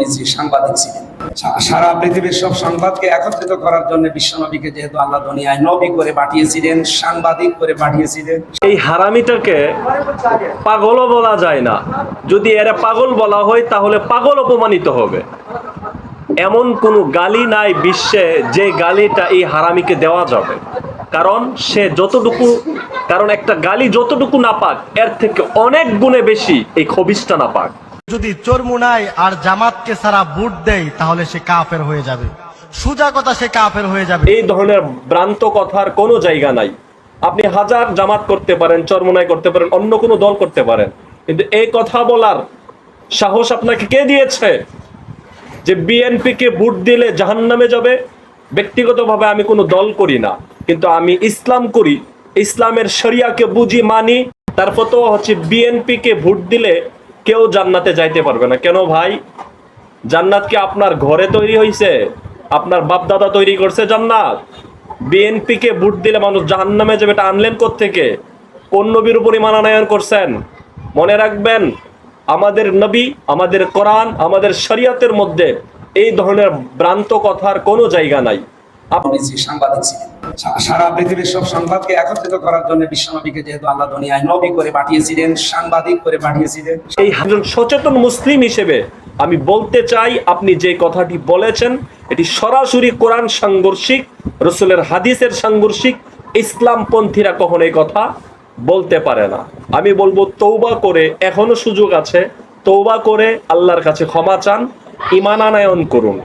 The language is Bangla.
নবীজি সাংবাদিক ছিলেন। সারা পৃথিবীর সব সংবাদকে একত্রিত করার জন্য বিশ্বনবীকে যেহেতু আল্লাহ দুনিয়ায় নবী করে পাঠিয়েছিলেন, সাংবাদিক করে পাঠিয়েছিলেন। এই হারামিটাকে পাগলও বলা যায় না। যদি এরা পাগল বলা হয়, তাহলে পাগল অপমানিত হবে। এমন কোনো গালি নাই বিশ্বে যে গালিটা এই হারামিকে দেওয়া যাবে। কারণ সে যতটুকু, কারণ একটা গালি যতটুকু না পাক এর থেকে অনেক গুণে বেশি এই খবিসটা না পাক যদি চরমুনাই আর জামাতকে সারা বুট দেয় তাহলে সে কাফের হয়ে যাবে। সুজা কথা, সে কাফের হয়ে যাবে। এই ধরনের ভ্রান্ত কথার কোনো জায়গা নাই। আপনি হাজার জামাত করতে পারেন চরমনাই করতে পারেন, অন্য কোনো দল করতে পারেন। কিন্তু এই কথা বলার সাহস আপনাকে কে দিয়েছে? যে বিএনপি কে ভোট দিলে জাহান্নামে যাবে? ব্যক্তিগতভাবে আমি কোনো দল করি না, কিন্তু আমি ইসলাম করি। ইসলামের শরিয়াকে বুঝি, মানি। তার ফতো হচ্ছে বিএনপি কে ভোট দিলে কেউ জান্নাতে যাইতে পারবে না। কেন ভাই? জান্নাত কি আপনার ঘরে তৈরি হয়েছে আপনার বাপ দাদা তৈরি করছে জান্নাত। বিএনপি কে ভোট দিলে মানুষ জাহান্নামে যাবে, এটা আনলেন থেকে কোন নবীর উপর মানানয়ন করছেন? মনে রাখবেন, আমাদের নবী, আমাদের কোরআন, আমাদের শরিয়তের মধ্যে এই ধরনের ভ্রান্ত কথার কোনো জায়গা নাই। আপনি সাংবাদিক ছিলেন সারা পৃথিবীর সব সংবাদকে একত্রিত করার জন্য বিশ্বনবীকে যেহেতু আল্লাহ দুনিয়ায় নবী করে পাঠিয়েছিলেন, সাংবাদিক করে পাঠিয়েছিলেন। এই একজন সচেতন মুসলিম হিসেবে আমি বলতে চাই, আপনি যে কথাটি বলেছেন, এটি সরাসরি কোরআন সাংঘর্ষিক, রসুলের হাদিসের সাংঘর্ষিক, ইসলামপন্থীরা কখনো এই কথা বলতে পারে না। আমি বলব তৌবা করে, এখনও সুযোগ আছে তৌবা করে আল্লাহর কাছে ক্ষমা চান ইমানানায়ন করুন।